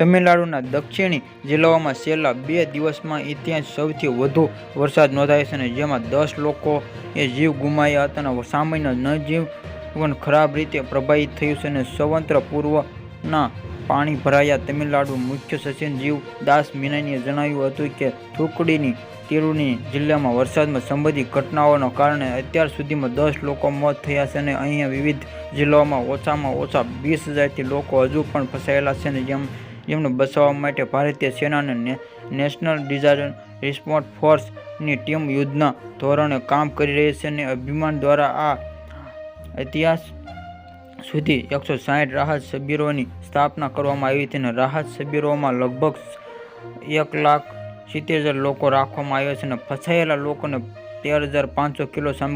તમિલનાડુના દક્ષિણી જિલ્લાઓમાં છેલ્લા બે દિવસમાં ઇતિહાસ સૌથી વધુ વરસાદ નોંધાયો છે અને જેમાં દસ લોકોએ જીવ ગુમાવ્યા હતા અને સામાન્ય નજીવન ખરાબ રીતે પ્રભાવિત થયું છે અને સ્વતંત્ર પૂર્વના પાણી ભરાયા. તમિલનાડુ મુખ્ય સચિવ જીવ દાસ મીનાનીએ જણાવ્યું હતું કે થુકડીની તિરુની જિલ્લામાં વરસાદમાં સંબંધિત ઘટનાઓના કારણે અત્યાર સુધીમાં દસ લોકો મોત થયા છે અને અહીંયા વિવિધ જિલ્લાઓમાં ઓછામાં ઓછા વીસ હજારથી લોકો હજુ પણ ફસાયેલા છે અને જેમ જેમને બચાવવા માટે ભારતીય સેના નેશનલ ડિઝાસ્ટર રિસ્પોન્સ ફોર્સની ટીમ યુદ્ધના ધોરણે કામ કરી રહી છે અને અભિમાન દ્વારા આ ઇતિહાસ સુધી એકસો સાહીઠ રાહત શિબિરોની સ્થાપના કરવામાં આવી હતી અને રાહત શિબિરોમાં લગભગ એક લાખ સિત્તેર હજાર લોકો રાખવામાં આવ્યા છે અને ફસાયેલા લોકોને તેર હજાર પાંચસો કિલો સામગ્રી